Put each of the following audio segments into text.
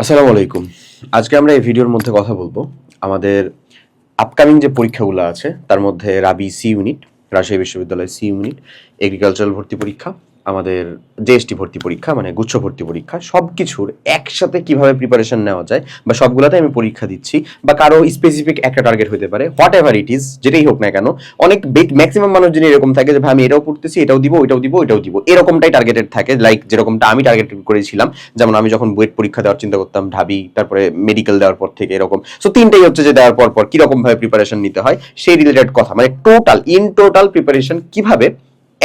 আসসালামু আলাইকুম। আজকে আমরা এই ভিডিওর মধ্যে কথা বলব আমাদের আপকামিং যে পরীক্ষাগুলো আছে, তার মধ্যে রাবি সি ইউনিট রাজশাহী বিশ্ববিদ্যালয়ের সি ইউনিট এগ্রিকালচারাল ভর্তি পরীক্ষা। আমাদের জিএসটি ভর্তি পরীক্ষা মানে গুচ্ছ ভর্তি পরীক্ষা সব কিছুর একসাথে কীভাবে প্রিপারেশন নেওয়া যায় বা সবগুলোতে আমি পরীক্ষা দিচ্ছি বা কারও স্পেসিফিক একটা টার্গেট হতে পারে হোয়াট এভার ইট ইজ যেটাই হোক না কেন, অনেক ম্যাক্সিমাম মানুষ যিনি এরকম থাকে যে, ভাই, আমি এটাও পড়তেছি, এটাও দিব, ওইটাও দিব ওইটাও দিব। এরকমটাই টার্গেটেড থাকে লাইক যেরকমটা আমি টার্গেট করেছিলাম, যেমন আমি যখন বুয়েট পরীক্ষা দেওয়ার চিন্তা করতাম, ঢাবি, তারপরে মেডিকেল দেওয়ার পর থেকে এরকম। সো তিনটাই হচ্ছে যে, দেওয়ার পর পর কীরকম ভাবে প্রিপারেশন নিতে হয়, সেই রিলেটেড কথা মানে টোটাল ইন টোটাল প্রিপারেশন কীভাবে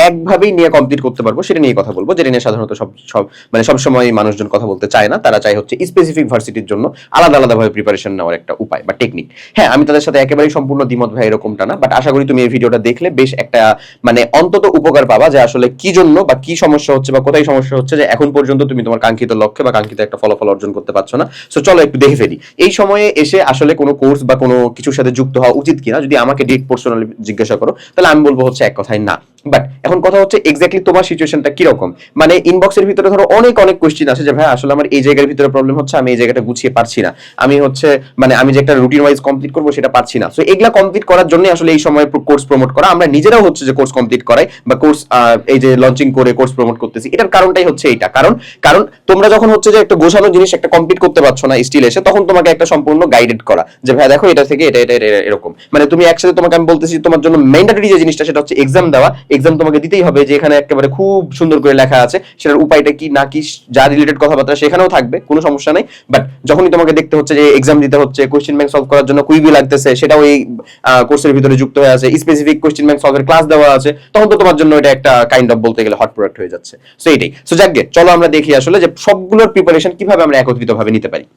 একভাবেই নিয়ে কমপ্লিট করতে পারব, সেটা নিয়ে কথা বলব। যেটা নিয়ে সাধারণত সব সব মানে সবসময় মানুষজন কথা বলতে চায় না, তারা চাই হচ্ছে স্পেসিফিক ভার্সিটির জন্য আলাদা আলাদাভাবে প্রিপারেশন নেওয়ার একটা উপায় বা টেকনিক হ্যাঁ আমি তাদের সাথে একেবারেই সম্পূর্ণ দ্বিমত ভাই এরকমটা না বাট আশা করি তুমি এই ভিডিওটা দেখলে বেশ একটা মানে অন্তত উপকার পাবা যে আসলে কি জন্য বা কি সমস্যা হচ্ছে বা কোথায় সমস্যা হচ্ছে যে এখন পর্যন্ত তুমি তোমার কাঙ্ক্ষিত লক্ষ্যে বা কাঙ্ক্ষিত একটা ফলাফল অর্জন করতে পারছ না। সো চলো একটু দেখে ফেলি। এই সময়ে এসে আসলে কোনো কোর্স বা কোনো কিছুর সাথে যুক্ত হওয়া উচিত কিনা, যদি আমাকে ডেট পার্সোনালি জিজ্ঞাসা করো, তাহলে আমি বলব হচ্ছে এক কথায় না। বাট এখন কথা হচ্ছে এক্স্যাক্টলি তোমার সিচুয়েশনটা কীরকম? মানে ইনবক্সের ভিতরে ধরো অনেক অনেক কোয়েশ্চেন আছে যে, ভাই, আসলে আমার এই জায়গার ভিতরে প্রবলেম হচ্ছে, আমি এই জায়গাটা গুছিয়ে পারছি না। আমি হচ্ছে মানে আমি যে একটা রুটিন ওয়াইজ কমপ্লিট করব, সেটা পারছি না। সো এগুলা কমপ্লিট করার জন্য আসলে এই সময় কোর্স প্রমোট করা। আমরা নিজেরাও হচ্ছে যে কোর্স কমপ্লিট করাই বা কোর্স এই যে লঞ্চিং করে কোর্স প্রমোট করতেছি। এটার কারণটাই হচ্ছে এইটা। কারণ কারণ তোমরা যখন হচ্ছে যে একটা গোছানো জিনিস একটা কমপ্লিট করতে পারছ না স্টিল এসে, তখন তোমাকে একটা সম্পূর্ণ গাইডেড করা যে, ভাই, দেখো এটা থেকে এটা এটা এরকম। মানে তুমি একসাথে তোমাকে আমি বলতেছি তোমার জন্য ম্যান্ডেটরি যে জিনিসটা, সেটা হচ্ছে এক্সাম দেওয়া এক্সাম তোমাকে দিতেই হবে যে এখানে একেবারে খুব সুন্দর করে লেখা আছে। সেটার উপায়টা কি না কি যা রিলেটেড কথাবার্তা সেখানেও থাকবে, কোনো সমস্যা নেই। বাট যখনই তোমাকে দেখতে হচ্ছে যে এক্সাম দিতে হচ্ছে কোশ্চেন ব্যাংক সলভ করার জন্য কুইবি লাগতেছে, সেটাও এই কোর্সের ভিতরে যুক্ত হয়ে আছে। স্পেসিফিক কোশ্চেন ব্যাংক সলভের ক্লাস দেওয়া আছে, তখন তো তোমার জন্য এটা একটা কাইন্ড অফ বলতে গেলে হট প্রোডাক্ট হয়ে যাচ্ছে। সো এইটাই সো যাকে চলো আমরা দেখি আসলে যে সবগুলোর প্রিপারেশন কীভাবে আমরা একত্রিত ভাবে নিতে পারি।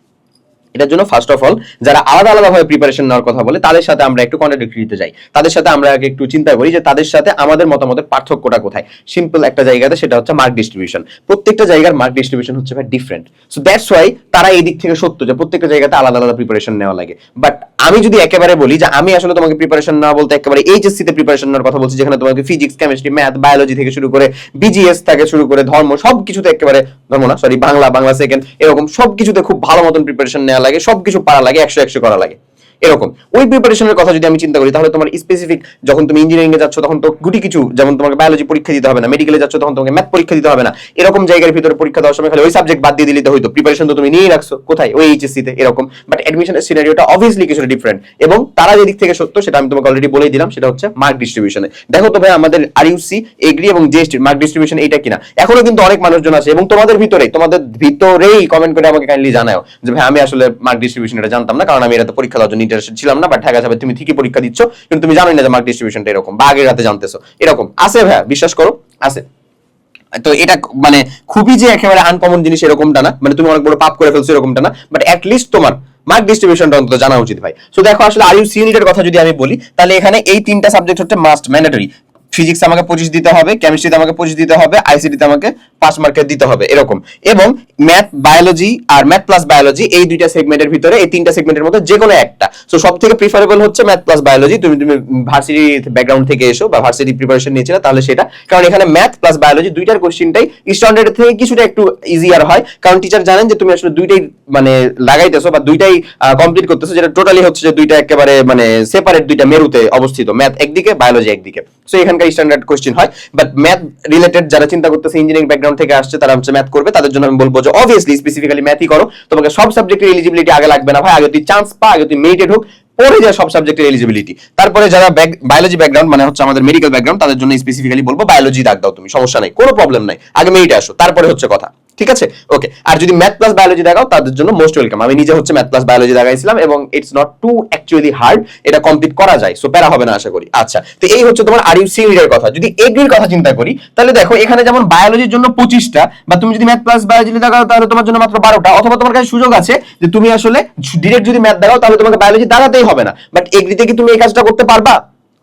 এটার জন্য ফার্স্ট অফ অল যারা আলাদা আলাদাভাবে প্রিপারেশন নেওয়ার কথা বলে, তাদের সাথে আমরা একটু কন্ট্রাডিক্টরিতে যাই। তাদের সাথে আমরা আগে একটু চিন্তা করি যে তাদের সাথে আমাদের মতামতের পার্থক্যটা কোথায়। সিম্পল একটা জায়গাতে সেটা হচ্ছে মার্ক ডিস্ট্রিবিউশন প্রত্যেকটা জায়গার মার্ক ডিস্ট্রিবিউশন হচ্ছে ভাই ডিফারেন্ট সো দ্যাটস ওয়াই তারা এই দিক থেকে সত্য যে প্রত্যেকটা জায়গাতে আলাদা আলাদা প্রিপারেশন নেওয়া লাগে। বাট আমি যদি একেবারে বলি যে আমি আসলে তোমাকে প্রিপারেশন না বলতে একেবারে এইচএসসি তে প্রিপারেশন নেওয়ার কথা বলছি, যেখানে তোমাকে ফিজিক্স কেমিস্ট্রি ম্যাথ বায়োলজি থেকে শুরু করে বিজিএস থেকে শুরু করে ধর্ম সব কিছুতে একেবারে ধর্ম না সরি বাংলা বাংলা সেকেন্ড এরকম সব কিছুতে খুব ভালো মতন প্রিপারেশন নেওয়া লাগে সবকিছু পারা লাগে একশো একশো করা লাগে। এরকম। ওই প্রিপারেশনের কথা যদি আমি চিন্তা করি, তাহলে তোমার স্পেসিফিক যখন তুমি ইঞ্জিনিয়ারিং এ যাচ্ছ, তখন তো গুটি কিছু, যেমন তোমাকে বায়োলজি পরীক্ষা দিতে হবে না মেডিকেলে যাচ্ছ, তখন তোমাকে ম্যাথ পরীক্ষা দিতে হবে না। এরকম জায়গার ভিতরে পরীক্ষা দেওয়ার সময় খালি ওই সাবজেক্ট বাদ দিয়ে দিলে তো হয়তো প্রিপারেশন তো তুমি নিয়েই রাখছো। কোথায়? ওই এইচএসসি তে এরকম বাট অ্যাডমিশনের সিনারিওটা অবভিয়াসলি কিছুটা ডিফারেন্ট এবং তারা যে দিক থেকে সত্য, সেটা আমি তোমাকে অলরেডি বলেই দিলাম, সেটা হচ্ছে মার্ক ডিস্ট্রিবিউশনে দেখো তো ভাই, আমাদের আর ইউসি এগ্রি এবং জিএসটি মার্ক ডিস্ট্রিবিউশন এইটা কিনা? এখনও কিন্তু অনেক মানুষজন আছে, এবং তোমাদের ভিতরে, তোমাদের ভিতরেই কমেন্ট করে আমাকে কাইন্ডলি জানাও যে ভাই, আমি আসলে মার্ক ডিস্ট্রিবিউশন এটা জানতাম না, কারণ আমি এটা তো পরীক্ষা দেওয়ার জন্য ইন্টারেস্টেড ছিলাম না বাট ঢাকা যাবে তুমি ঠিকই পরীক্ষা দিচ্ছ, কিন্তু তুমি জানোই না যে মার্ক ডিস্ট্রিবিউশনটা এরকম, বা আগের রাতে জানতেছো, এরকম। আছে ভাইয়া, বিশ্বাস করো আছে তো এটা মানে খুবই যে একেবারে আনকমন জিনিস এরকমটা না মানে তুমি অনেক বড় পাপ করে ফেলছো এরকমটা না বাট অ্যাটলিস্ট তোমার মার্ক ডিস্ট্রিবিউশনটা অন্তত জানা উচিত ভাই। সো দেখো, আসলে আর ইউ সি ইউনিটের কথা যদি আমি বলি, তাহলে এখানে এই তিনটা সাবজেক্ট হচ্ছে মাস্ট ম্যান্ডেটরি ফিজিক্স আমাকে পঁচিশ দিতে হবে কেমিস্ট্রিতে আমাকে পঁচিশ দিতে হবে আইসিটিতে আমাকে পাঁচ মার্কের দিতে হবে, এরকম। এবং ম্যাথ বায়োলজি আর ম্যাথ প্লাস বায়োলজি এই দুইটা সেগমেন্টের ভিতরে, এই তিনটা সেগমেন্টের মধ্যে যে কোনো একটা। সো সব থেকে প্রিফারেবল হচ্ছে ম্যাথ প্লাস বায়োলজি তুমি তুমি ভার্সিটি ব্যাকগ্রাউন্ড থেকে এসো বা ভার্সিটি প্রিপারেশন নিয়েছিলে, তাহলে সেটা। কারণ এখানে ম্যাথ প্লাস বায়োলজি দুইটার কোশ্চেনটাই স্ট্যান্ডার্ড থেকে কিছুটা একটু ইজিয়ার হয়। কারণ টিচার জানেন যে তুমি আসলে দুইটাই মানে লাগাইতেছো বা দুইটাই কমপ্লিট করতেছো, যেটা টোটালি হচ্ছে যে দুইটা একেবারে মানে সেপারেট দুইটা মেরুতে অবস্থিত। ম্যাথ একদিকে বায়োলজি একদিকে। সো এখানকার স্ট্যান্ডার্ড কোয়েশ্চেন হয় বাট ম্যাথ রিলেটেড যারা চিন্তা করতেছে ইঞ্জিনিয়ারিং ব্যাকগ্রাউন্ড থেকে আসছে, তারা হচ্ছে ম্যাথ করবে, তাদের জন্য আমি বলব যে অবভিয়াসলি স্পেসিফিক্যালি ম্যাথই করো। তোমাকে সব সাবজেক্টের এলিজিবিলিটি আগে লাগবে না ভাই, আগে তুই চান্স পা, আগে তুই মেরিটেড হোক, পরে যায় সব সাবজেক্টের এলিজিবিলিটি তারপরে যারা বায়োলজি ব্যাকগ্রাউন্ড মানে হচ্ছে আমাদের মেডিকেল ব্যাকগ্রাউন্ড তাদের জন্য স্পেসিফিক্যালি বলব বায়োলজি দাগ দাও তুমি, সমস্যা নাই, কোনো প্রবলেম নাই, আগে মেরিটে আসো, তারপরে হচ্ছে কথা। ঠিক আছে? ওকে আর যদি ম্যাথ প্লাস বায়োলজি দেখাও, তাদের জন্য মোস্ট ওয়েলকাম আমি নিজে হচ্ছে ম্যাথ প্লাস বায়োলজি দেখাইছিলাম এবং it's not too actually hard এটা কমপ্লিট করা যায়। সো প্যারা হবে না, আশা করি। আচ্ছা তো এই হচ্ছে তোমার আর ইউ সি এর কথা? যদি এগ্রির কথা চিন্তা করি, তাহলে দেখো, এখানে যেমন বায়োলজির জন্য পঁচিশটা, বা তুমি যদি ম্যাথ প্লাস বায়োলজি দেখাও, তাহলে তোমার জন্য মাত্র বারোটা, অথবা তোমার কাছে সুযোগ আছে যে তুমি আসলে ডিরেক্ট যদি ম্যাথ দেখাও, তাহলে তোমাকে বায়োলজি দাঁড়াতেই হবে না। বাট এগ্রিতে কি তুমি এই কাজটা করতে পারবা?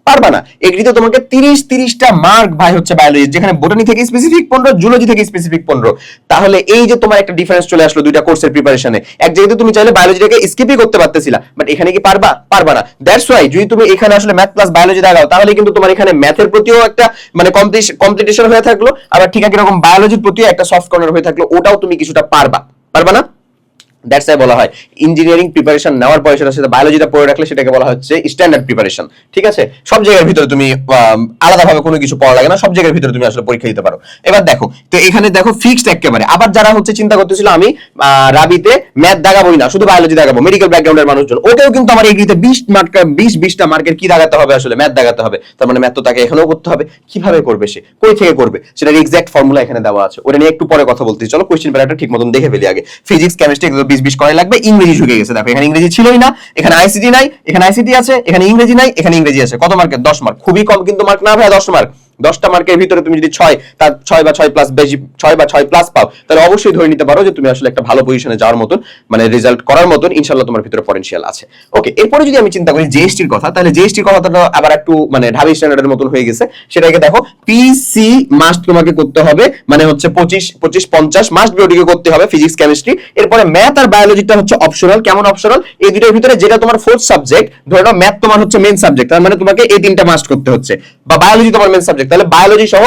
পারবা না। এগ্রিতে তোমাকে তিরিশ তিরিশটা মার্ক ভাই হচ্ছে বায়োলজি যেখানে বোটানি থেকে স্পেসিফিক পনেরো জুলজি থেকে স্পেসিফিক পনেরো। তাহলে এই যে তোমার একটা ডিফারেন্স চলে আসলো দুইটা কোর্সের প্রিপারেশনে এক জায়গাতে তুমি চাইলে বায়োলজিটাকে স্কিপই করতে পারতেছিলা বাট এখানে কি পারবা? পারবা না। দ্যাটস ওয়াই যদি তুমি এখানে আসলে ম্যাথ প্লাস বায়োলজি দেখাও তাহলে কিন্তু তোমার এখানে ম্যাথের প্রতিও একটা মানে কম্পিটিশন হয়ে থাকল। আবার ঠিক একই রকম বায়োলজির প্রতিও একটা সফট কর্নার হয়ে থাকল, ওটাও তুমি কিছুটা পারবা। পারবা না? দ্যাটস বলা হয়। ইঞ্জিনিয়ারিং প্রিপারেশন নেওয়ার পরে সেটার সাথে বায়োলজিটা পড়ে রাখলে সেটাকে বলা হচ্ছে স্ট্যান্ডার্ড প্রিপারেশন ঠিক আছে? সব জায়গার ভিতরে তুমি আলাদাভাবে কোনো কিছু পড়া লাগে না, সব জায়গার ভিতরে তুমি আসলে পরীক্ষা দিতে পারো। এবার দেখো, তো এখানে দেখো ফিক্সড একেবারে। আবার যারা হচ্ছে চিন্তা করতেছিল আমি রাবিতে ম্যাথ দাগাবোই না, শুধু বায়োলজি দাগাবো মেডিকেল ব্যাকগ্রাউন্ডের মানুষজন। ওকেও কিন্তু আমার এগ্রিতে বিশ মার্ক বিশ বিশটা মার্কের কি দাগাতে হবে আসলে? ম্যাথ দাগাতে হবে। তার মানে ম্যাথ তো তাকে এখানেও করতে হবে। কীভাবে করবে সে? কই থেকে করবে? সেটার এক্সাক্ট ফর্মুলা এখানে দেওয়া আছে। ওটা নিয়ে একটু পরে কথা বলতে চলো কোশ্চেন প্যারাটা ঠিক মতন দেখে ফেলি আগে। ফিজিক্স কেমিস্ট্রি বিশ বিশ করাই লাগবে? ইংরেজি ঢুকে গেছে। দেখো, এখানে ইংরেজি ছিলই না, এখানে আইসিটি নাই, এখানে আইসিটি আছে, এখানে ইংরেজি নাই, এখানে ইংরেজি আছে। কত মার্কের দশ মার্ক খুবই কম কিন্তু মার্ক না ভাই দশ মার্ক দশটা মার্কের ভিতরে তুমি যদি ছয় তার ছয় বা ছয় প্লাস বেশি, ছয় বা ছয় প্লাস পাও, তাহলে অবশ্যই ধরে নিতে পারো যে তুমি আসলে একটা ভালো পজিশনে যাওয়ার মতন মানে রেজাল্ট করার মতন ইনশাল্লাহ তোমার ভিতরে পটেনশিয়াল আছে। ওকে এরপরে যদি আমি চিন্তা করি জিএসটির কথা, তাহলে জিএসটির কথাটা আবার একটু মানে ঢাবি স্ট্যান্ডার্ডের মতন হয়ে গেছে। সেটাকে দেখো পিসি মাস্ট তোমাকে করতে হবে মানে হচ্ছে পঁচিশ পঁচিশ, পঞ্চাশ মাস্ট বিওটিকে করতে হবে ফিজিক্স কেমিস্ট্রি এরপরে ম্যাথ আর বায়োলজিটা হচ্ছে অপশনাল কেমন অপশনাল এই দুটোর ভিতরে যেটা তোমার ফোর্থ সাবজেক্ট ধরে নাও ম্যাথ তোমার হচ্ছে মেন সাবজেক্ট তার মানে তোমাকে এই তিনটা মাস্ট করতে হচ্ছে। বা বায়োলজি তোমার মেন সাবজেক্ট তাহলে বায়োলজি সহ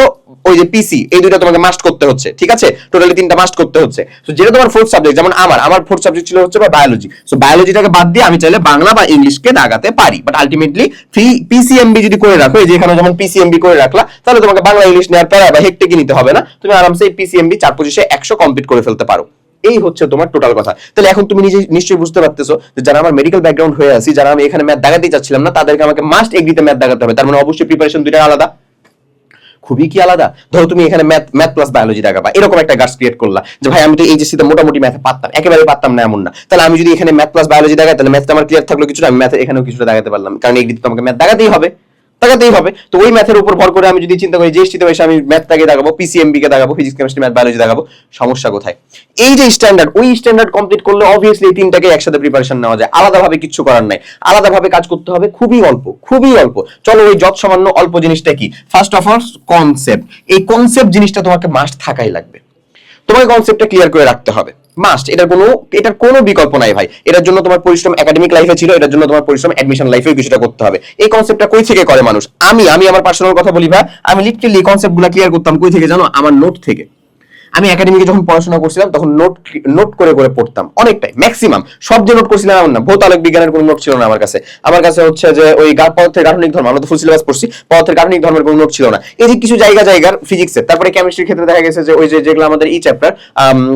ওই যে পিসি এই দুটো তোমাকে মাস্ট করতে হচ্ছে, ঠিক আছে? টোটালি তিনটা মাস্ট করতে হচ্ছে। তো যেটা তোমার ফোর্থ সাবজেক্ট যেমন আমার আমার ফোর্থ সাবজেক্ট ছিল হচ্ছে বা বায়োলজি সো বায়োলজিটাকে বাদ দিয়ে আমি চাইলে বাংলা বা ইংলিশকে দাগাতে পারি। বাট আলটিমেটলি ফি পিসিএমবি যদি করে রাখো, এই যে এখানে যেমন পিসিএমবি করে রাখলা, তাহলে তোমাকে বাংলা ইংলিশ নেওয়ার প্যারা বা হেক্টেকি নিতে হবে না। তুমি আরামসে এই পিসিএমবি চার পঁচিশে একশো কমপ্লিট করে ফেলতে পারো। এই হচ্ছে তোমার টোটাল কথা। তাহলে এখন তুমি নিজে নিশ্চয়ই বুঝতে পারতেছো যে যারা আমার মেডিকেল ব্যাকগ্রাউন্ড হয়ে আছি, যারা আমি এখানে ম্যাথ দাগাতে চাচ্ছিলাম না, তাদেরকে আমাকে মাস্ট এগ্রিতে ম্যাথ দাগাতে হবে। তার মানে অবশ্যই প্রিপারেশন দুইটা আলাদা। খুবই কি আলাদা? ধরো তুমি এখানে ম্যাথ ম্যাথ প্লাস বায়োলজি দেখাবা। এরকম একটা গার্ডস ক্রিয়েট করলা যে, ভাই, আমি তো এই তে মোটামুটি ম্যাথে পারতাম। একেবারে পারতাম না এমন না। তাহলে আমি যদি এখানে ম্যাথ প্লাস বায়োলজি দেখাই, তাহলে ম্যাথটা আমার ক্লিয়ার থাকল কিছুটা, আমি ম্যাথ এখানেও কিছুটা দেখাতে পারলাম। কারণ এই তো আমাকে ম্যাথ দেখাতেই হবে। দেখাতেই হবে। তো ওই ম্যাথের উপর ভর করে আমি যদি চিন্তা করি জিএসটি তে এসে আমি ম্যাথটাকে দেখাবো পিসিএমবি কে দেখাবো ফিজিক্স কেমিস্ট্রি ম্যাথ বায়োলজি দেখাবো, সমস্যা কোথায়? এই যে স্ট্যান্ডার্ড ওই স্ট্যান্ডার্ড কমপ্লিট করলে অবভিয়াসলি এই তিনটাকে একসাথে প্রিপারেশন নেওয়া যায়। আলাদাভাবে কিছু করার নাই। আলাদাভাবে কাজ করতে হবে, খুবই অল্প খুবই অল্প। চলো ওই যত সামান্য অল্প জিনিসটা কি? ফার্স্ট অফ অল কনসেপ্ট এই কনসেপ্ট জিনিসটা তোমাকে মাস্ট থাকাই লাগবে। তোমাকে কনসেপ্টটা ক্লিয়ার করে রাখতে হবে। মাস্ট এটার কোনো এটার কোনো বিকল্প নাই ভাই। এটার জন্য তোমার পরিশ্রম একাডেমিক লাইফে ছিল, এটার জন্য তোমার পরিশ্রম অ্যাডমিশন লাইফেও কিছুটা করতে হবে। এই কনসেপ্টটা কই থেকে করে মানুষ? আমি আমি আমার পার্সোনাল কথা বলি ভাই, আমি লিটারলি এই কনসেপ্টগুলো ক্লিয়ার করতাম কই থেকে জানো? আমার নোট থেকে। আমি একাডেমিকে যখন পড়াশোনা করছিলাম, তখন নোট নোট করে করে পড়তাম, অনেকটাই ম্যাক্সিমাম সব যে নোট করছিলাম এমন না ভৌত আলোক বিজ্ঞানের কোনো নোট ছিল না আমার কাছে। আমার কাছে হচ্ছে যে ওই পদার্থের গাঠনিক ধর্ম, আমরা তো ফুল সিলেবাস পড়ছি, পদার্থের গাঠনিক ধর্মের কোনো নোট ছিল না। এই যে কিছু জায়গা, জায়গার ফিজিক্সের তারপরে কেমিস্ট্রির ক্ষেত্রে দেখা গেছে যে ওই যে, যেগুলো আমাদের ই চ্যাপ্টার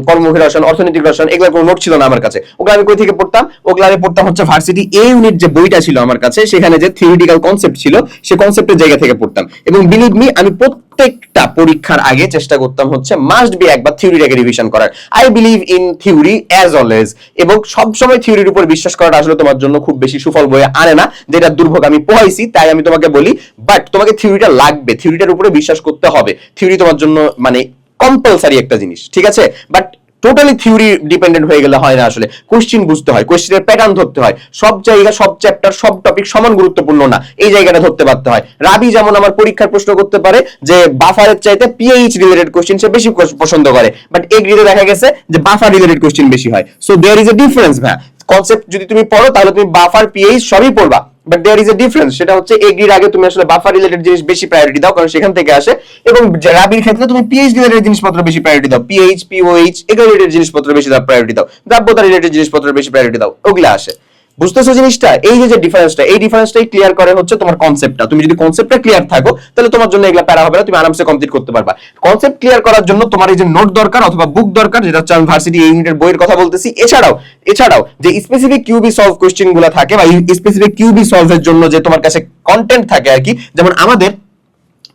কর্মমুখী রসায়ন অর্থনৈতিক রসায়ন, এগুলোর কোনো নোট ছিল না আমার কাছে। ওগুলো আমি কই থেকে পড়তাম? ওগুলো আমি পড়তাম হচ্ছে ভার্সিটি এ ইউনিট যে বইটা ছিল আমার কাছে, সেখানে যে থিওরিটিক্যাল কনসেপ্ট ছিল, সে কনসেপ্টের জায়গা থেকে পড়তাম। এবং বিলিভ মি আমি প্রত্যেকটা পরীক্ষার আগে চেষ্টা করতাম হচ্ছে মাস্ট বি একবার থিওরিটাকে রিভিশন করার। I believe in theory as always এবং সবসময় থিওরির উপর বিশ্বাস করাটা আসলে তোমার জন্য খুব বেশি সুফল বয়ে আনে না, যেটা দুর্ভোগ আমি পোহাইছি, তাই আমি তোমাকে বলি বাট তোমাকে থিওরিটা লাগবে। থিওরিটার উপরে বিশ্বাস করতে হবে। থিওরি তোমার জন্য মানে কম্পালসারি একটা জিনিস, ঠিক আছে? বাট টোটালি থিওরি ডিপেন্ডেন্ট হয়ে গেলে হয় না আসলে। কোশ্চিন বুঝতে হয় কোশ্চিনের প্যাটার্ন ধরতে হয়। সব জায়গা, সব চ্যাপ্টার সব টপিক সমান গুরুত্বপূর্ণ না। এই জায়গাটা ধরতে পারতে হয়। রাবি যেমন আমার পরীক্ষার প্রশ্ন করতে পারে যে বাফারের চাইতে পিএইচ রিলেটেড কোশ্চিন সে বেশি পছন্দ করে। বাট এগ্রিতে দেখা গেছে যে বাফার রিলেটেড কোশ্চিন বেশি হয়। So there is a difference ভাই কনসেপ্ট যদি তুমি পড়ো, তাহলে তুমি বাফার পিএইচ সবই পড়বা। But there is a difference সেটা হচ্ছে এগ্রির আগে তুমি আসলে বাফার রিলেটেড জিনিস বেশি প্রায়োরিটি দাও, কারণ সেখান থেকে আসে। এবং রাবির ক্ষেত্রে তুমি পিএইচ রিলেটেড জিনিসপত্র বেশি প্রায়োরিটি দাও। পিএইচ পিওএইচ এগুলো রিলেটেড জিনিসপত্র বেশি দাও প্রায়োরিটি দাও। দ্রাব্যতা রিলেটেড জিনিসপত্র বেশি প্রায়োরিটি দাও। ওগুলো আসে। বুঝতেছো জিনিসটা? এই যে ডিফারেন্সটা এই ডিফারেন্সটাই ক্লিয়ার করে হচ্ছে তোমার কনসেপ্টটা তুমি যদি কনসেপ্টটা ক্লিয়ার থাকো, তাহলে তোমার জন্য এগুলা প্যারা হবে না, তুমি আরামসে কমপ্লিট করতে পারবা। কনসেপ্ট ক্লিয়ার করার জন্য তোমার এই যে নোট দরকার অথবা বুক দরকার, যেটা হচ্ছে আমি ভার্সিটি এই ইউনিটের বইয়ের কথা বলতেছি, এছাড়াও এছাড়াও যে স্পেসিফিক কিউবি সলভ কোশ্চেনগুলো থাকে বা স্পেসিফিক কিউবি সলভের জন্য যে তোমার কাছে কন্টেন্ট থাকে আর কি, যেমন আমাদের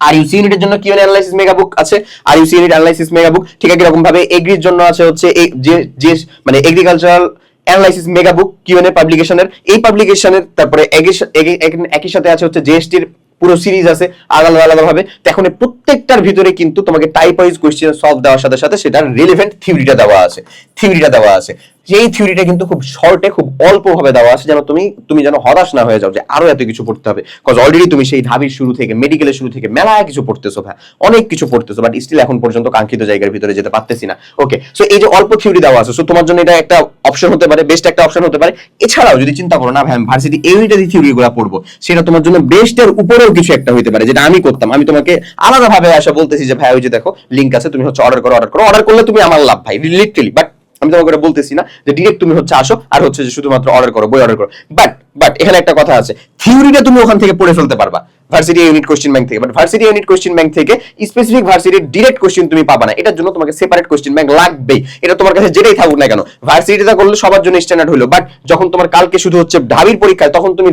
আর ইউসি ইউনিটের জন্য কিউএন অ্যানালাইসিস মেগা বুক আছে? R UC unit analysis mega book ঠিক একই রকম ভাবে এগ্রির জন্য আছে হচ্ছে যে মানে agricultural analysis mega book QnA পাবলিকেশনের এই পাবলিকেশনের তারপরে একই সাথে আছে হচ্ছে জিএসটির পুরো সিরিজ আছে, আলাদা আলাদা ভাবে এখন প্রত্যেকটার ভিতরে কিন্তু তোমাকে টাইপ ওয়াইজ কোয়েশ্চেন সলভ দেওয়ার সাথে সাথে সেটার রিলেভেন্ট থিওরিটা দেওয়া আছে। থিওরিটা দেওয়া আছে। সেই থিওরিটা কিন্তু খুব শর্টে খুব অল্প ভাবে দেওয়া আছে, যেন তুমি তুমি যেন হতাশ না হয়ে যাও যে আরও এত কিছু পড়তে হবে। কজ অলরেডি তুমি সেই ঢাবির শুরু থেকে মেডিকেলের শুরু থেকে মেলা কিছু পড়তেছো ভাই, অনেক কিছু পড়তেছো বাট স্টিল এখন পর্যন্ত কাঙ্ক্ষিত জায়গার ভিতরে যেতে পারতেছি না। ওকে সো এই যে অল্প থিওরি দেওয়া আছে সো তোমার জন্য এটা একটা অপশন হতে পারে বেস্ট একটা অপশন হতে পারে। এছাড়াও যদি চিন্তা করো না ভাই, আমি ভার্সিটি এইটা যে থিওরি গুলো পড়ব, সেটা তোমার জন্য বেস্টের উপরেও কিছু একটা হতে পারে, যেটা আমি করতাম। আমি তোমাকে আলাদা ভাবে আসা বলতেছি যে ভাই, ওই যে দেখো লিঙ্ক আছে, তুমি হচ্ছে অর্ডার করো অর্ডার করো। অর্ডার করলে তুমি আমার লাভ ভাই লিটারালি বাট আমি তোমাকে বলতেছি না যে ডিরেক্ট তুমি হচ্ছে আসো আর হচ্ছে যে শুধুমাত্র অর্ডার করো, বই অর্ডার করো। বাট বাট এখানে একটা কথা আছে। থিওরিটা তুমি ওখান থেকে পড়ে ফেলতে পারবা। ভার্সিটি ইউনিট কোশ্চেন ব্যাংক থেকে। But varsity unit question bank থেকে স্পেসিফিক ভার্সিটির ডিরেক্ট কোশ্চেন তুমি পাবা না। এটার জন্য তোমাকে সেপারেট কোশ্চেন ব্যাংক লাগবেই। এটা তোমার কাছে যেটাই থাকুক না কেন। ভার্সিটিটা করলে সবার জন্য স্ট্যান্ডার্ড হলো। বাট যখন তোমার কালকে শুধু হচ্ছে ঢাবির পরীক্ষা, তখন তুমি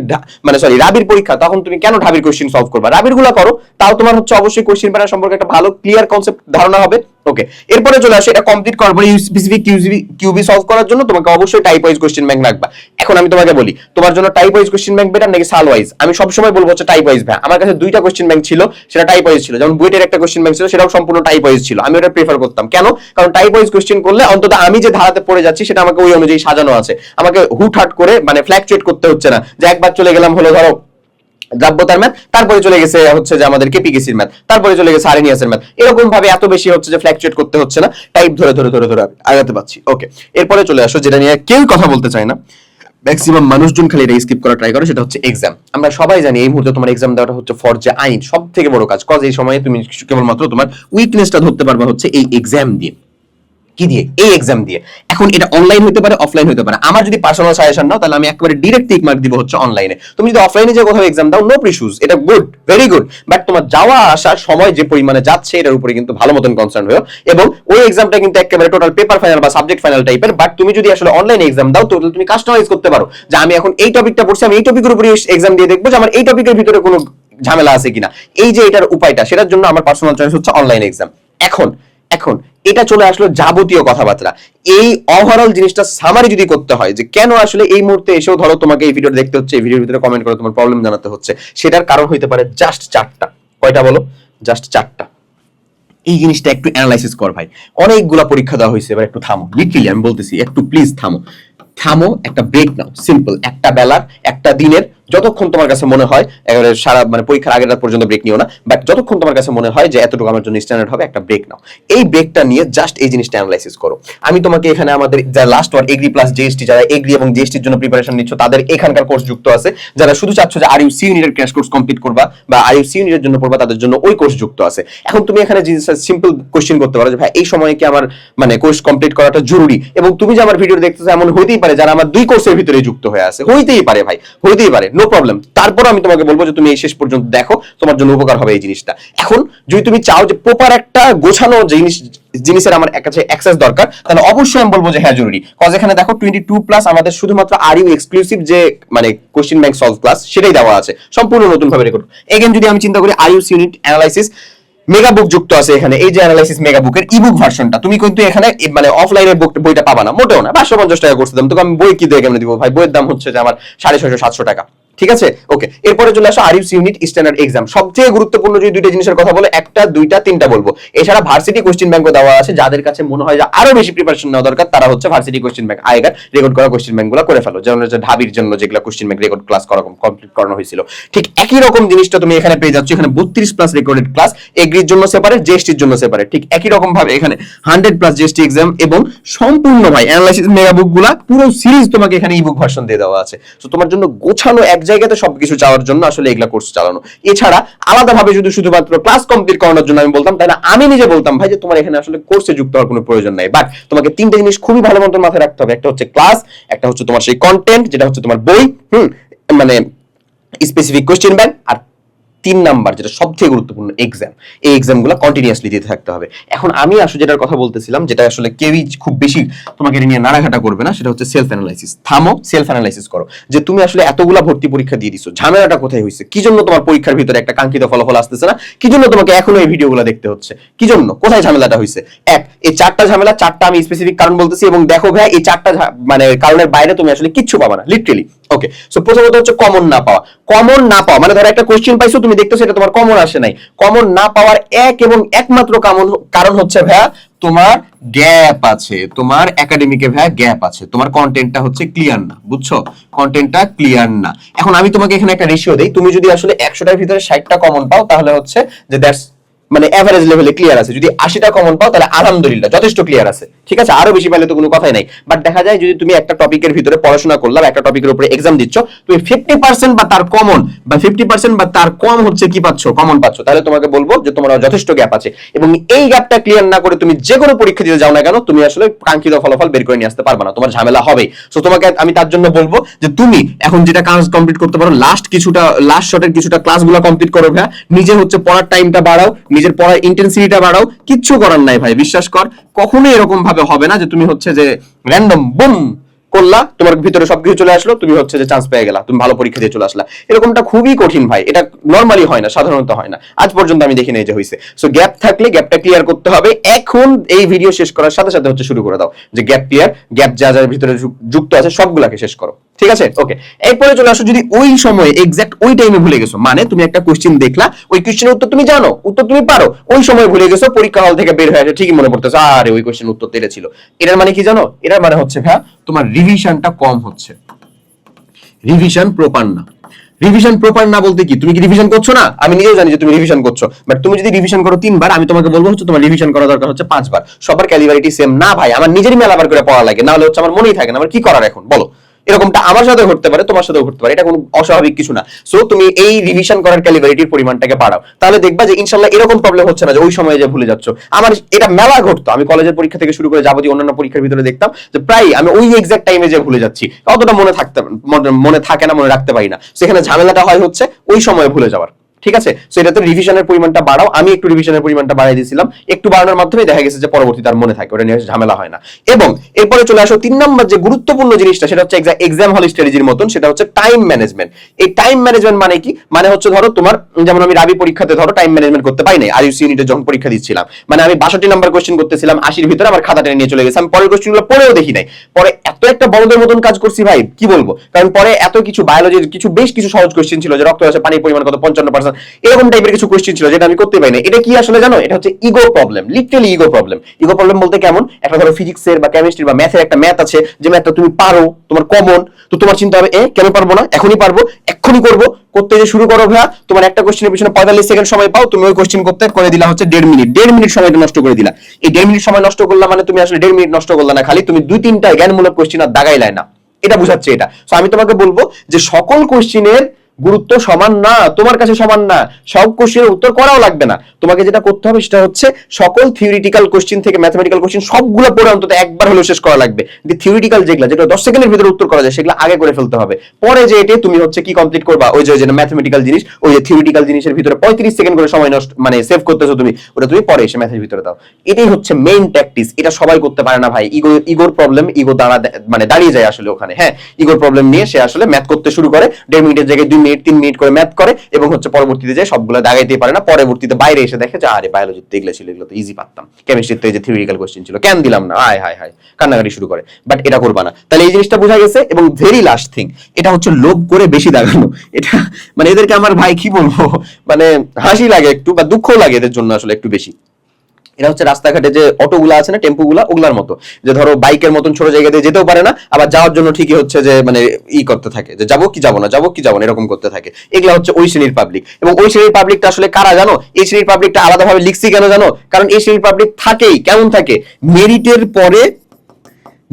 মানে সরি রাবির পরীক্ষা, তখন তুমি কেন ঢাবির কোশ্চেন সলভ করবা? রাবিরগুলা করো। তাও তোমার হচ্ছে অবশ্যই কোশ্চেন প্যাটার্ন সম্পর্কে একটা ভালো ক্লিয়ার কনসেপ্ট ধারণা হবে। ওকে এরপরে চলে আসে, এটা কমপ্লিট করার পরে স্পেসিফিক কিউবি সলভ করার জন্য তোমাকে অবশ্যই টাইপ ওয়াইজ কোশ্চেন ব্যাংক রাখবা এখন আমি তোমাকে বলি, তোমার জন্য type wise question bank better নাকি সাল ওয়াইজ আমি সবসময় বলব হচ্ছে টাইপ ওয়াইজ ভাই। আমার কাছে দুইটা কোশ্চেন ব্যাংক ছিল, সেটা টাইপ ওয়াইজ ছিল। যেমন বুয়েটের একটা কোশ্চেন ব্যাংক ছিল, সেটাও সম্পূর্ণ টাইপ ওয়াইজ ছিল। আমি ওটা প্রেফার করতাম। কেন? কারণ টাইপ ওয়াইজ কোশ্চেন করলে অন্তত আমি যে ধারাতে পড়ে যাচ্ছি, সেটা আমাকে ওই অনুযায়ী সাজানো আছে। আমাকে হুটহাট করে মানে ফ্ল্যাকচুয়েট করতে হচ্ছে না। যে একবার চলে গেলাম হলো ধরো দ্রাব্যতার ম্যাথ তারপরে চলে গেছে হচ্ছে যে আমাদের কেপিকেসির ম্যাথ তারপরে চলে গেছে আরেনিয়াসের ম্যাথ এরকম ভাবে এত বেশি হচ্ছে যে ফ্ল্যাকচুয়েট করতে হচ্ছে না। টাইপ ধরে ধরে ধরে ধরে আগাতে পাচ্ছি ওকে এরপরে চলে আসো, যেটা নিয়ে কেউ কথা বলতে চায় না। ম্যাক্সিমাম মানুষজন খালি এটা স্কিপ করা ট্রাই করে, সেটা হচ্ছে এক্সাম আমরা সবাই জানি এই মুহূর্তে তোমার এক্সাম দেওয়াটা হচ্ছে ফর যে আইন সব থেকে বড় কাজ। কজ এই সময়ে তুমি কেবলমাত্র তোমার উইকনেসটা ধরতে পারবা হচ্ছে এই এক্সাম দিয়ে। কি দিয়ে? এই এক্সাম দিয়ে। এখন এটা অনলাইন হতে পারে অফলাইন হতে পারে। আমার যদি পার্সোনাল সাজেশন নাও, তাহলে আমি একেবারে ডিরেক্ট টিক মার্ক দিব হচ্ছে অনলাইনে তুমি যদি অফলাইনে যে কোথাও এক্সাম দাও নো প্রিশুজ এটা গুড ভেরি গুড বাট তোমার যাওয়া, আসার সময় যে পরিমাণে যাচ্ছে, এটার উপরে কিন্তু ভালো মতন কনসার্ন হয়েও এবং ওই এক্সামটা কিন্তু একেবারে টোটাল পেপার ফাইনাল বা সাবজেক্ট ফাইনাল টাইপের বাট তুমি যদি আসলে অনলাইনে এক্সাম দাও, তাহলে তুমি কাস্টমাইজ করতে পারো। যে আমি এখন এই টপিকটা পড়ছি, আমি এই টপিকের উপরে এক্সাম দিয়ে দেখব যে আমার এই টপিকের ভিতরে কোনো ঝামেলা আছে কিনা। এই যে এটার উপায়টা, সেটার জন্য আমার পার্সোনাল চয়েস হচ্ছে অনলাইন এক্সাম এখন এখন এটা চলে আসলো যাবতীয় কথাবার্তা। এই ওভারঅল জিনিসটা সামারি যদি করতে হয় যে কেন আসলে এই মুহূর্তে এসেও ধরো তোমাকে এই ভিডিও দেখতে হচ্ছে, এই ভিডিওর ভিতরে কমেন্ট করে তোমার প্রবলেম জানাতে হচ্ছে, সেটার কারণ হইতে পারে জাস্ট চারটা। কয়টা বলো? জাস্ট চারটা। এই জিনিসটা একটু অ্যানালাইসিস কর ভাই। অনেকগুলা পরীক্ষা দেওয়া হয়েছে, এবার একটু থামো। লিটারালি আমি বলতেছি, একটু প্লিজ থামো। থামো, একটা ব্রেক নাও। সিম্পল একটা বেলার, একটা দিনের যতক্ষণ তোমার কাছে মনে হয়, একেবারে সারা মানে পরীক্ষার আগের রাত পর্যন্ত ব্রেক নিও না বাট যতক্ষণ তোমার কাছে মনে হয় যে এতটুকু আমার জন্য স্ট্যান্ডার্ড হবে, একটা ব্রেক নাও। এই ব্রেকটা নিয়ে জাস্ট এই জিনিসটা অ্যানালাইসিস করো। আমি তোমাকে এখানে আমাদের যারা last year agri plus GST যারা এগ্রি এবং জিএসটির জন্য প্রিপারেশন নিচ্ছ, তাদের এখানকার কোর্স যুক্ত আছে। যারা শুধু চাচ্ছ যে আর ইউ সি ইউনিটের ক্র্যাশ কোর্স কমপ্লিট করবা, বা আর ইউ সি ইউনিটের জন্য পড়বা, তাদের জন্য ওই কোর্স যুক্ত আছে। এখন তুমি এখানে জিনিসটা সিম্পল কোশ্চেন করতে পারো যে, ভাই, এই সময়ে কি আমার মানে কোর্স কমপ্লিট করাটা জরুরি? এবং তুমি যে আমার ভিডিও দেখতেছো, এমন হইতেই পারে যারা আমার দুই কোর্সের ভিতরে যুক্ত হয়ে আছে। হইতেই পারে, ভাই, হইতেই পারে। নো প্রবলেম তারপর আমি তোমাকে বলব যে তুমি এই শেষ পর্যন্ত দেখো, তোমার জন্য উপকার হবে এই জিনিসটা। এখন যদি তুমি চাও যে প্রপার একটা গোছানো জিনিস, জিনিসের আমার কাছে অ্যাক্সেস দরকার, তাহলে অবশ্যই আমি বলব যে হ্যাঁ জরুরি। কজ এখানে দেখো টোয়েন্টি টু প্লাস আমাদের শুধুমাত্র আর ইউ এক্সক্লুসিভ যে মানে কোশ্চেন ব্যাংক সলভ ক্লাস সেটাই দেওয়া আছে। সম্পূর্ণ নতুন ভাবে রেকর্ড এগেন যদি আমি চিন্তা করি R U unit analysis mega book যুক্ত আছে এখানে, এই যে অ্যানালাইসিস মেগা বুকের ইবুক ভার্সনটা তুমি কিন্তু এখানে মানে অফলাইনে বইটা পাবা না, মোটেও না। পাঁচশো পঞ্চাশ টাকা করতে দাম তোকে আমি বই কি দিয়ে কেমন দিব? ভাই, বইয়ের দাম হচ্ছে যে আমার সাড়ে ছয়শো, সাতশো টাকা। ঠিক আছে? ওকে এরপরে চলে আসো আরিফস ইউনিট স্ট্যান্ডার্ড এক্সাম সবচেয়ে গুরুত্বপূর্ণ যদি দুইটা জিনিসের কথা বলে, একটা, দুইটা, তিনটা বলব। এছাড়া ভার্সিটি কোশ্চেন ব্যাংকও দেওয়া আছে। যাদের কাছে মনে হয় যে আরও বেশি প্রিপারেশন নেওয়া দরকার, তারা হচ্ছে ভার্সিটি কোশ্চেন ব্যাংক আগেকার রেকর্ড করা কোশ্চেন ব্যাংকগুলো করে ফেলো। যেমন হচ্ছে ঢাবির জন্য যেগুলো কোশ্চেন ব্যাংক রেকর্ড ক্লাস করা কমপ্লিট করানো হয়েছিল। ঠিক একই রকম জিনিসটা তুমি এখানে পেয়ে যাচ্ছ। এখানে বত্রিশ প্লাস রেকর্ডেড ক্লাস এগ্রির জন্য সেপারেট জিএসটির জন্য সেপারেট ঠিক একই রকম ভাবে এখানে হান্ড্রেড প্লাস জিএসটি এক্সাম এবং সম্পূর্ণ ভাই অ্যানালাইসিস মেগা বুকগুলা পুরো সিরিজ তোমাকে এখানে ইবুক ভার্সন দিয়ে দেওয়া আছে। তো তোমার জন্য গোছানো এক জায়গাতে সবকিছু চাওয়ার জন্য আসলে এগুলা কোর্স চালানো। এছাড়া আলাদাভাবে যদি শুধুমাত্র ক্লাস কমপ্লিট করানোর জন্য আমি বলতাম, তাহলে আমি নিজে বলতাম, ভাই, যে তোমার এখানে আসলে কোর্সে যুক্ত হওয়ার কোনো প্রয়োজন নাই। বাট তোমাকে তিনটা জিনিস খুবই ভালো মতন মাথায় রাখতে হবে। একটা হচ্ছে ক্লাস একটা হচ্ছে তোমার সেই কন্টেন্ট যেটা হচ্ছে তোমার বই, হুম মানে স্পেসিফিক কোয়েশ্চেন ব্যাংক আর তিন নাম্বার যেটা সবথেকে গুরুত্বপূর্ণ এক্সাম এই এক্সামগুলো কন্টিনিউয়াসলি দিতে থাকতে হবে। এখন আমি আসলে যেটার কথা বলতেছিলাম, যেটা আসলে কেউই খুব বেশি তোমাকে নিয়ে নাড়াঘাটা করবে না, সেটা হচ্ছে সেলফ অ্যানালাইসিস থামো সেলফ অ্যানালাইসিস করো। যে তুমি আসলে এতগুলা ভর্তি পরীক্ষা দিয়ে দিছো, ঝামেলাটা কোথায় হয়েছে? কি জন্য তোমার পরীক্ষার ভিতরে একটা কাঙ্ক্ষিত ফলাফল আসতেছে না? কি জন্য তোমাকে এখনও এই ভিডিওগুলো দেখতে হচ্ছে? কি জন্য? কোথায় ঝামেলাটা হয়েছে? এক, এই চারটা ঝামেলা, চারটা আমি স্পেসিফিক কারণ বলতেছি এবং দেখো ভাই, এই চারটা মানে কারণের বাইরে তুমি আসলে কিচ্ছু পাবা না লিটারেলি ওকে সো প্রথমত হচ্ছে কমন না পাওয়া। কমন না পাওয়া মানে ধরো একটা কোশ্চেন পাইছো, তুমি দেখতেছো, এটা তোমার কমন আসে নাই। কমন না পাওয়ার এক এবং একমাত্র কারণ হচ্ছে ভাইয়া, তোমার গ্যাপ আছে। তোমার একাডেমিকে ভাইয়া গ্যাপ আছে। তোমার কন্টেন্টটা হচ্ছে ক্লিয়ার না, বুঝছ? কন্টেন্টটা ক্লিয়ার না। এখন আমি তোমাকে এখানে একটা রেশিও দেই। তুমি যদি আসলে একশোটার ভিতরে ষাটটা কমন পাও, তাহলে হচ্ছে যে দ্যাটস মানে এভারেজ লেভেলে ক্লিয়ার আছে। যদি আশিটা কমন পাও, তাহলে আলহামদুলিল্লাহ, যথেষ্ট ক্লিয়ার আছে। ঠিক আছে? আরও বেশি পাইলে তো কোনো কথাই নাই। বাট দেখা যায় যদি তুমি একটা টপিকের ভিতরে পড়াশোনা করলাম, একটা টপিকের উপরে এক্সাম দিচ্ছ, তুমি ফিফটি পার্সেন্ট বা তার কমন বা ফিফটি পার্সেন্ট বা তার কম হচ্ছে কি পাচ্ছ? কমন পাচ্ছ। তাহলে তোমাকে বলব যে তোমার যথেষ্ট গ্যাপ আছে। এবং এই গ্যাপটা ক্লিয়ার না করে তুমি যে কোনো পরীক্ষা দিতে যাও না কেন, তুমি আসলে কাঙ্ক্ষিত ফলাফল বের করে নিয়ে আসতে পারবে না। তোমার ঝামেলা হবে। সো তোমাকে আমি তার জন্য বলব যে তুমি এখন যেটা কাজ কমপ্লিট করতে পারো লাস্ট কিছুটা লাস্ট শর্টের কিছুটা ক্লাসগুলো কমপ্লিট করো ভাই নিজে হচ্ছে পড়ার টাইমটা বাড়াও নিজের পড়ার ইন্টেন্সিটিটা বাড়াও, কিচ্ছু করার নাই ভাই, বিশ্বাস কর। কখনোই এরকম ভাবে হবে না যে তুমি হচ্ছে যে র্যান্ডম বুম করলা, তোমার ভিতরে সবকিছু চলে আসলো, তুমি হচ্ছে যে চান্স পেয়ে গেলা, তুমি ভালো পরীক্ষা দিয়ে চলে আসলা। এরকমটা খুবই কঠিন ভাই, এটা নর্মালি হয় না, সাধারণত হয় না। আজ পর্যন্ত আমি দেখি নাই যে হয়েছে সো গ্যাপ থাকলে গ্যাপটা ক্লিয়ার করতে হবে। এখন এই ভিডিও শেষ করার সাথে সাথে হচ্ছে শুরু করে দাও। যে গ্যাপ ক্লিয়ার গ্যাপ যা যা ভিতরে যুক্ত আছে, সবগুলাকে শেষ করো। ঠিক আছে? ওকে এরপরে চলে আসো যদি ওই সময়ে এক্সাক্ট ওই টাইমে ভুলে গেছো মানে তুমি একটা কোশ্চেন দেখলা, ওই কোশ্চেনের উত্তর তুমি জানো, উত্তর তুমি পারো। ওই সময় ভুলে গেছো, পরীক্ষা হল থেকে বের হয়ে আসে ঠিকই মনে পড়তেছে, আরে ওই কোশ্চেন উত্তর তেরে ছিল। এটার মানে কি জানো? এটার মানে হচ্ছে ভাইয়া, তোমার রিভিশনটা কম হচ্ছে। রিভিশন প্রপার না। রিভিশন প্রপার না বলতে কি? তুমি কি রিভিশন করছ না? আমি নিজেও জানি যে তুমি রিভিশন করছ। বাট তুমি যদি রিভিশন করো তিনবার, আমি তোমাকে বলব হচ্ছে তোমার রিভিশন করা দরকার হচ্ছে পাঁচবার। সবার ক্যালিবারিটি সেম না ভাই, আমার নিজেরই মেলাবার করে পড়া লাগে না হলে হচ্ছে আমার মনেই থাকে না। আমার কি করার এখন? বলো। এরকমটা আমার সাথে ঘটতে পারে, তোমার সাথেও ঘটতে পারে, এটা কোনো অস্বাভাবিক কিছু না। সো তুমি এই রিভিশন করার ক্যালিবারিটির পরিমাণটাকে বাড়াও। তাহলে দেখবা যে ইনশাল্লাহ এরকম প্রবলেম হচ্ছে না যে ওই সময় যে ভুলে যাচ্ছ। আমার এটা মেলা ঘটতো। আমি কলেজের পরীক্ষা থেকে শুরু করে যাবতীয় অন্যান্য পরীক্ষার ভিতরে দেখতাম যে প্রায় আমি ওই এক্সাক্ট টাইমে যে ভুলে যাচ্ছি, অতটা মনে থাকতে মনে- থাকে না, মনে রাখতে পারি না। সেখানে ঝামেলাটা হয় হচ্ছে ওই সময়ে ভুলে যাওয়ার। ঠিক আছে? সো এটাতে রিভিশনের পরিমাণটা বাড়াও। আমি একটু রিভিশনের পরিমাণটা বাড়াই দিয়েছিলাম। একটু বাড়ানোর মাধ্যমে দেখা গেছে যে পরবর্তীতে আর মনে থাকে। ওটা নিয়ে ঝামেলা হয় না। এবং এরপরে চলে আসো তিন নম্বর যে গুরুত্বপূর্ণ জিনিসটা, সেটা হচ্ছে এক্সাম হল স্ট্র্যাটেজির মতন, সেটা হচ্ছে টাইম ম্যানেজমেন্ট এই টাইম ম্যানেজমেন্ট মানে কি? মানে হচ্ছে ধরো তোমার, যেমন আমি রাবি পরীক্ষাতে ধরো টাইম ম্যানেজমেন্ট করতে পারি নাই। আর ইউসি ইউনিটে যখন পরীক্ষা দিচ্ছিলাম মানে আমি বাষট্টি নাম্বার কোশ্চেন করতেছিলাম, আশির ভিতরে আমার খাতা টেনে নিয়ে চলে গেছে। আমি পরের কোশ্চেনগুলো পড়েও দেখি নাই। পরে এত একটা বড়দের মতন কাজ করছি ভাই, কি বলব? কারণ পরে এত কিছু বায়োলজির কিছু বেশ কিছু সহজ কোশ্চেন ছিল যে রক্ত আছে, পানির পরিমাণ কত, পঞ্চান্ন পার্সেন্ট এরকম টাইপের কিছু কোশ্চেন ছিল যেটা আমি করতে পারি না এটা কি আসলে জানো? এটা হচ্ছে ego problem literally ego problem ego problem বলতে কেমন? একটা ধরো ফিজিক্সের বা কেমিস্ট্রি বা ম্যাথের একটা ম্যাথ আছে, যে ম্যাথটা তুমি পারো, তোমার কমন তো তোমার চিন্তা হবে, এ, কেন পারব না? এখনই পারব, এক্ষুনি করব। করতে যে শুরু করো ভাইয়া, তোমার একটা কোশ্চেনের পিছনে পঁয়তাল্লিশ সেকেন্ড সময় পাও, তুমি ওই কোশ্চেন করতে করে দিলা হচ্ছে দেড় মিনিট দেড় মিনিট সময়টা নষ্ট করে দিলা। এই দেড় মিনিট সময় নষ্ট করলা মানে তুমি আসলে দেড় মিনিট নষ্ট করলা না খালি, তুমি দুই তিনটা জ্ঞানমূলক কোশ্চেন আর দাগাইলাই না। এটা বুঝাচ্ছে এটা। আমি তোমাকে বলব যে সকল কোশ্চেনের গুরুত্ব সমান না, তোমার কাছে সমান না, সব কোশ্চেনের উত্তর করাও লাগবে না। তোমাকে যেটা করতে হবে সেটা হচ্ছে সকল থিওরিটিক্যাল কোশ্চেন থেকে ম্যাথমেটিক্যাল কোশ্চেন সবগুলো পড়ে অন্তত একবার হলেও শেষ করা লাগবে। যে থিওরিটিক্যাল যেগুলো যেগুলো দশ সেকেন্ডের ভিতরে উত্তর করা যায়, সেগুলো আগে করে ফেলতে হবে। পরে যে এটি তুমি হচ্ছে কি কমপ্লিট করবা, ওই যে ম্যাথমেটিক্যাল জিনিস, ওই যে থিওরিটিক্যাল জিনিসের ভিতরে পঁয়ত্রিশ সেকেন্ড করে সময় নষ্ট মানে সেভ করতেছো তুমি, ওটা তুমি পরে এসে ম্যাথের ভিতরে দাও। এটাই হচ্ছে মেইন প্র্যাকটিস এটা সবাই করতে পারে না ভাই। ইগো ইগোর প্রবলেম ইগো দাঁড়া মানে দাঁড়িয়ে যায় আসলে ওখানে হ্যাঁ? ইগোর প্রবলেম নিয়ে সে আসলে ম্যাথ করতে শুরু করে, দেড় মিনিটের জায়গায়, দুই মিনিট, তিন মিনিট করে ম্যাথ করে এবং হচ্ছে পরবর্তীতে যে সবগুলো দাগাইতেই পারে না, পরবর্তীতে বাইরে এসে দেখে যে, আরে বায়োলজিতে এগুলো ছিল, এগুলো তো ইজি পারতাম। কেমিস্ট্রিতে যে থিওরিক্যাল কোশ্চেন ছিল, কেন দিলাম না? হায় হায় হায়, কান্নাকাটি শুরু করে। বাট এটা করবা না। তাহলে এই জিনিসটা বোঝা গেছে এবং ভেরি লাস্ট থিং এটা হচ্ছে লোভ করে বেশি দাগানো। এটা মানে এদেরকে আমার ভাই কি বলব? মানে হাসি লাগে একটু বা দুঃখ লাগে এদের জন্য আসলে একটু বেশি। এটা হচ্ছে রাস্তাঘাটে যে অটোগুলো আছে না, টেম্পুগুলা, ওগুলার মতো। যে ধরো বাইকের মতন ছোট জায়গা দিয়ে যেতেও পারে না, আবার যাওয়ার জন্য ঠিকই হচ্ছে যে মানে ই করতে থাকে, যে যাব কি যাব না, যাব কি যাব না, এরকম করতে থাকে। এগুলা হচ্ছে ওই শ্রেণির পাবলিক এবং ওই শ্রেণির পাবলিকটা আসলে কারা জানো? এই শ্রেণির পাবলিকটা আলাদাভাবে লিখছি কেন জানো? কারণ এই শ্রেণির পাবলিক থাকেই, কেমন থাকে? মেরিটের পরে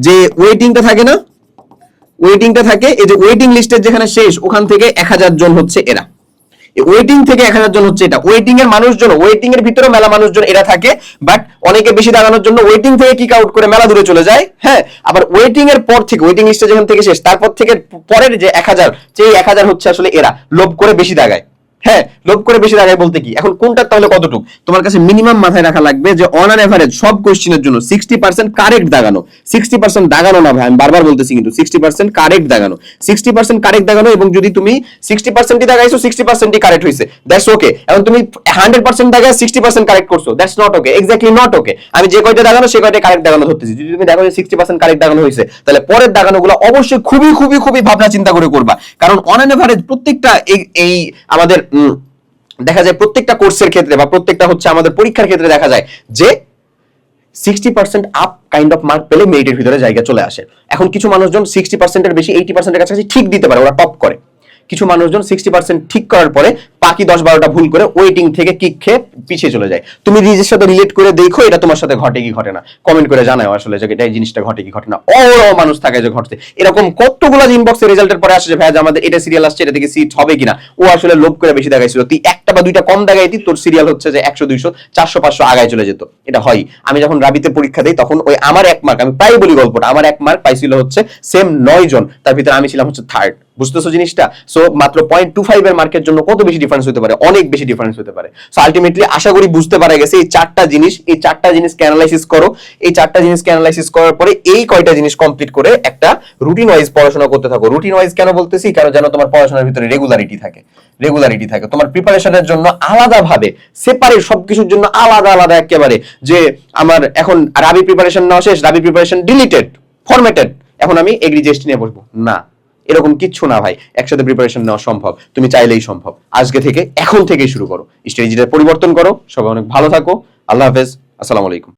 যে ওয়েটিংটা থাকে না ওয়েটিংটা থাকে, এই যে ওয়েটিং লিস্টের যেখানে শেষ, ওখান থেকে এক হাজার জন হচ্ছে এরা। ওয়েটিং থেকে এক হাজার জন হচ্ছে এটা। ওয়েটিং এর মানুষজন ওয়েটিং এর ভিতরে মেলা মানুষজন এরা থাকে বাট অনেকে বেশি দাঁড়ানোর জন্য ওয়েটিং থেকে কিক আউট করে মেলা দূরে চলে যায় হ্যাঁ? আবার ওয়েটিং এর পর থেকে ওয়েটিং লিস্টে যেখান থেকে শেষ, তারপর থেকে পরের যে এক হাজার সেই এক হাজার হচ্ছে আসলে এরা, লোভ করে বেশি দাগায়। হ্যাঁ লোভ করে বেশি দাগায় বলতে কি? এখন কোনটা তাহলে কতটুকু? তোমার কাছে মিনিমাম মাথায় রাখা লাগবে যে অন অ্যান এভারেজ সব কোশ্চেনের জন্য সিক্সটি পার্সেন্ট কারেক্ট দাগানো। সিক্সটি পার্সেন্ট দাগানো না ভাই, আমি বারবার বলতেছি কিন্তু সিক্সটি পার্সেন্ট কারেক্ট দাগানো। সিক্সটি পার্সেন্ট কারেক্ট দাগানো এবং যদি তুমি সিক্সটি পার্সেন্টই দাগাইছো সিক্সটি পার্সেন্টই কারেক্ট হয়েছে দ্যাটস ওকে এখন তুমি হান্ড্রেড পার্সেন্ট দাগায় সিক্সটি পার্সেন্ট কারেক্ট করছ। That's not okay exactly not okay আমি যে কয়টা দাগানো, সে কয়টা কারেক্ট দাগানো ধরতেছি। যদি তুমি দেখো যে সিক্সটি পার্সেন্ট কারেক্ট দাগানো হয়েছে তাহলে পরের দাগানোগুলো অবশ্যই খুবই খুবই খুবই ভাবনা চিন্তা করে করবা। কারণ অন অ্যান এভারেজ প্রত্যেকটা এই- আমাদের দেখা যায় প্রত্যেকটা কোর্সের ক্ষেত্রে বা প্রত্যেকটা হচ্ছে আমাদের পরীক্ষার ক্ষেত্রে দেখা যায় যে sixty percent up kind of mark পেলে মেরিটের ভিতরে জায়গা চলে আসে। এখন কিছু মানুষজন সিক্সটি পার্সেন্টের বেশি এইটি পার্সেন্টের কাছাকাছি ঠিক দিতে পারে, ওরা টপ করে। কিছু মানুষজন সিক্সটি পার্সেন্ট ঠিক করার পরে বাকি দশ বারোটা ভুল করে ওয়েটিং থেকে কিক খেয়ে পিছিয়ে চলে যায়। তুমি নিজের সাথে রিলেট করে দেখো, এটা তোমার সাথে ঘটে কি ঘটে না। কমেন্ট করে জানাও আসলে যে এটা এই জিনিসটা ঘটে কি ঘটে না। অরো মানুষ থাকে যে ঘটছে। এরকম কতগুলো ইনবক্সে রেজাল্টের পরে আসে যে ভাই আমাদের এটা সিরিয়াল আসছে, এটা থেকে সিট হবে কিনা? ও আসলে লোভ করে বেশি দেখাইছিল। তুই একটা বা দুইটা কম দেখাইতি, তোর সিরিয়াল হচ্ছে যে একশো, দুইশো, চারশো, পাঁচশো আগায় চলে যেত। এটা হয়। আমি যখন রাবিতে পরীক্ষা দিই, তখন ওই আমার এক মার্ক আমি প্রায় বলি গল্পটা, আমার এক মার্ক পাইছিল হচ্ছে সেম নয় জন তার ভিতরে আমি ছিলাম হচ্ছে থার্ড বুঝতেছো জিনিসটা? সো মাত্র পয়েন্ট টু ফাইভ এর মার্কের জন্য কত বেশি ডিফারেন্স হতে পারে? অনেক বেশি ডিফারেন্স হতে পারে। সো আলটিমেটলি আশা করি বুঝতে পারা গেছে এই চারটা জিনিস, এই চারটা জিনিসকে অ্যানালাইসিস করো। এই চারটা জিনিসকে অ্যানালাইসিস করার পরে এই কয়টা জিনিস কমপ্লিট করে একটা রুটিন ওয়াইজ পড়াশোনা করতে থাকো। রুটিন ওয়াইজ কেন বলতেছি? কারণ যেন তোমার পড়াশোনার ভিতরে রেগুলারিটি থাকে। রেগুলারিটি থাকে। তোমার প্রিপারেশনের জন্য আলাদাভাবে সেপারেট সবকিছুর জন্য আলাদা আলাদা একেবারে যে আমার এখন রাবি প্রিপারেশন নেওয়া শেষ রাবি প্রিপারেশন ডিলিটেড ফরম্যাটেড এখন আমি এগ্রি জেস্টি নিয়ে বসবো। না। এরকম কিচ্ছু না ভাই, একসাথে প্রিপারেশন নেওয়া সম্ভব। তুমি চাইলেই সম্ভব। আজকে থেকে এখন থেকেই শুরু করো। স্ট্র্যাটেজিটা পরিবর্তন করো। সবাই অনেক ভালো থাকো। আল্লাহ হাফেজ। আসসালামু আলাইকুম।